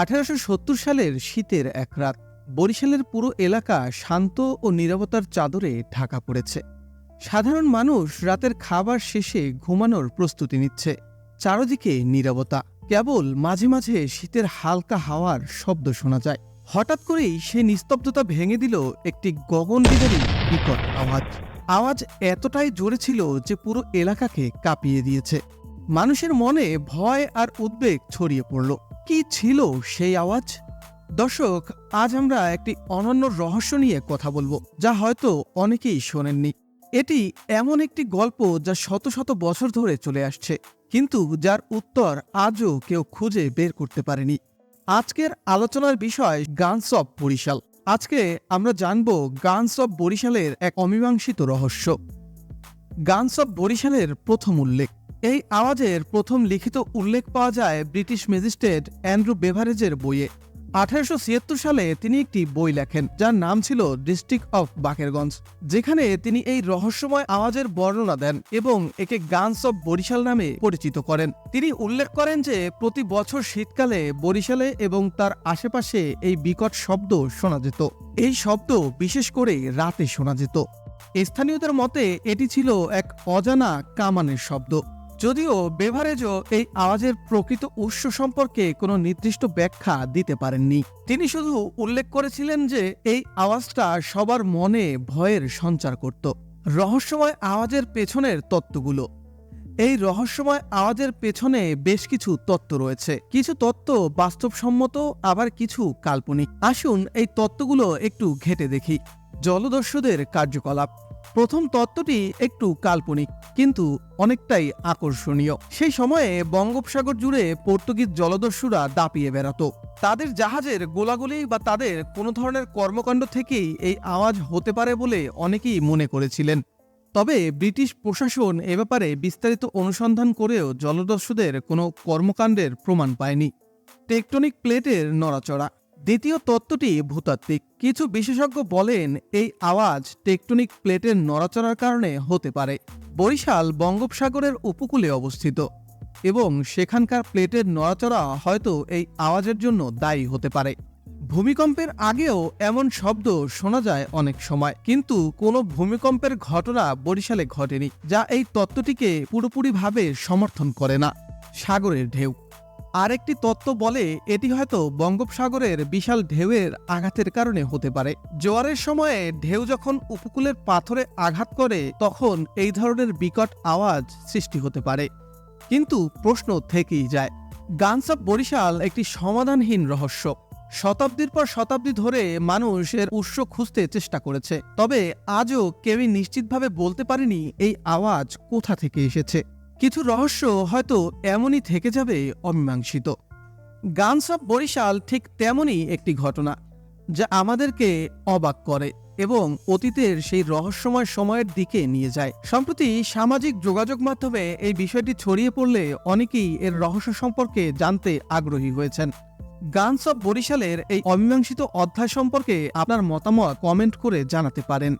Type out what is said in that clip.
আঠারোশো সত্তর সালের শীতের এক রাত, বরিশালের পুরো এলাকা শান্ত ও নীরবতার চাদরে ঢাকা পড়েছে। সাধারণ মানুষ রাতের খাবার শেষে ঘুমানোর প্রস্তুতি নিচ্ছে। চারদিকে নীরবতা, কেবল মাঝে মাঝে শীতের হালকা হাওয়ার শব্দ শোনা যায়। হঠাৎ করেই সে নিস্তব্ধতা ভেঙে দিল একটি গগনবিদারী বিকট আওয়াজ। আওয়াজ এতটাই জোরে ছিল যে পুরো এলাকাকে কাঁপিয়ে দিয়েছে। মানুষের মনে ভয় আর উদ্বেগ ছড়িয়ে পড়ল। কি ছিল সেই আওয়াজ? দর্শক, আজ আমরা একটি অনন্য রহস্য নিয়ে কথা বলব, যা হয়তো অনেকেই শোনেননি। এটি এমন একটি গল্প যা শত শত বছর ধরে চলে আসছে, কিন্তু যার উত্তর আজও কেউ খুঁজে বের করতে পারেনি। আজকের আলোচনার বিষয় গানস অব বরিশাল। আজকে আমরা জানব গানস অব বরিশালের এক অমীমাংসিত রহস্য। গানস অব বরিশালের প্রথম উল্লেখ। এই আওয়াজের প্রথম লিখিত উল্লেখ পাওয়া যায় ব্রিটিশ ম্যাজিস্ট্রেট অ্যান্ড্রু বেভারেজের বইয়ে। আঠারোশো ছিয়াত্তর সালে তিনি একটি বই লেখেন, যার নাম ছিল ডিস্ট্রিক্ট অফ বাকেরগঞ্জ, যেখানে তিনি এই রহস্যময় আওয়াজের বর্ণনা দেন এবং একে গানস অব বরিশাল নামে পরিচিত করেন। তিনি উল্লেখ করেন যে, প্রতি বছর শীতকালে বরিশালে এবং তার আশেপাশে এই বিকট শব্দ শোনা যেত। এই শব্দ বিশেষ করে রাতে শোনা যেত। স্থানীয়দের মতে, এটি ছিল এক অজানা কামানের শব্দ। যদিও বেভারেজও এই আওয়াজের প্রকৃত উৎস সম্পর্কে কোনো নির্দিষ্ট ব্যাখ্যা দিতে পারেননি। তিনি শুধু উল্লেখ করেছিলেন যে এই আওয়াজটা সবার মনে ভয়ের সঞ্চার করত। রহস্যময় আওয়াজের পেছনের তত্ত্বগুলো। এই রহস্যময় আওয়াজের পেছনে বেশ কিছু তত্ত্ব রয়েছে। কিছু তত্ত্ব বাস্তবসম্মত, আবার কিছু কাল্পনিক। আসুন এই তত্ত্বগুলো একটু ঘেটে দেখি। জলদস্যুদের কার্যকলাপ। প্রথম তত্ত্বটি একটু কাল্পনিক, কিন্তু অনেকটাই আকর্ষণীয়। সেই সময়ে বঙ্গোপসাগর জুড়ে পর্তুগিজ জলদস্যুরা দাপিয়ে বেড়াতো। তাদের জাহাজের গোলাগুলি বা তাদের কোনো ধরনের কর্মকাণ্ড থেকেই এই আওয়াজ হতে পারে বলে অনেকেই মনে করেছিলেন। তবে ব্রিটিশ প্রশাসন এ ব্যাপারে বিস্তারিত অনুসন্ধান করেও জলদস্যুদের কোনো কর্মকাণ্ডের প্রমাণ পায়নি। টেকটনিক প্লেটের নড়াচড়া দ্বিতীয় তত্ত্বটি ভূতাত্ত্বিক। কিছু বিশেষজ্ঞ বলেন, এই আওয়াজ টেকটনিক প্লেটের নড়াচড়ার কারণে হতে পারে। বরিশাল বঙ্গোপসাগরের উপকূলে অবস্থিত এবং সেখানকার প্লেটের নড়াচড়া হয়তো এই আওয়াজের জন্য দায়ী হতে পারে। ভূমিকম্পের আগেও এমন শব্দ শোনা যায় অনেক সময়, কিন্তু কোনো ভূমিকম্পের ঘটনা বরিশালে ঘটেনি, যা এই তত্ত্বটিকে পুরোপুরিভাবে সমর্থন করে না। সাগরের ঢেউ আরেকটি তত্ত্ব বলে, এটি হয়তো বঙ্গোপসাগরের বিশাল ঢেউয়ের আঘাতের কারণে হতে পারে। জোয়ারের সময়ে ঢেউ যখন উপকূলের পাথরে আঘাত করে, তখন এই ধরনের বিকট আওয়াজ সৃষ্টি হতে পারে। কিন্তু প্রশ্ন থেকেই যায় গানস অফ বরিশাল একটি সমাধানহীন রহস্য। শতাব্দীর পর শতাব্দী ধরে মানুষ এর উৎস খুঁজতে চেষ্টা করেছে, তবে আজও কেউই নিশ্চিতভাবে বলতে পারেনি এই আওয়াজ কোথা থেকে এসেছে। কিছু রহস্য হয়তো এমনই থেকে যাবে অমীমাংসিত। গানস অফ বরিশাল ঠিক তেমনই একটি ঘটনা, যা আমাদেরকে অবাক করে এবং অতীতের সেই রহস্যময় সময়ের দিকে নিয়ে যায়। সম্প্রতি সামাজিক যোগাযোগ মাধ্যমে এই বিষয়টি ছড়িয়ে পড়লে অনেকেই এর রহস্য সম্পর্কে জানতে আগ্রহী হয়েছেন। গানস অফ বরিশালের এই অমীমাংসিত অধ্যায় সম্পর্কে আপনার মতামত কমেন্ট করে জানাতে পারেন।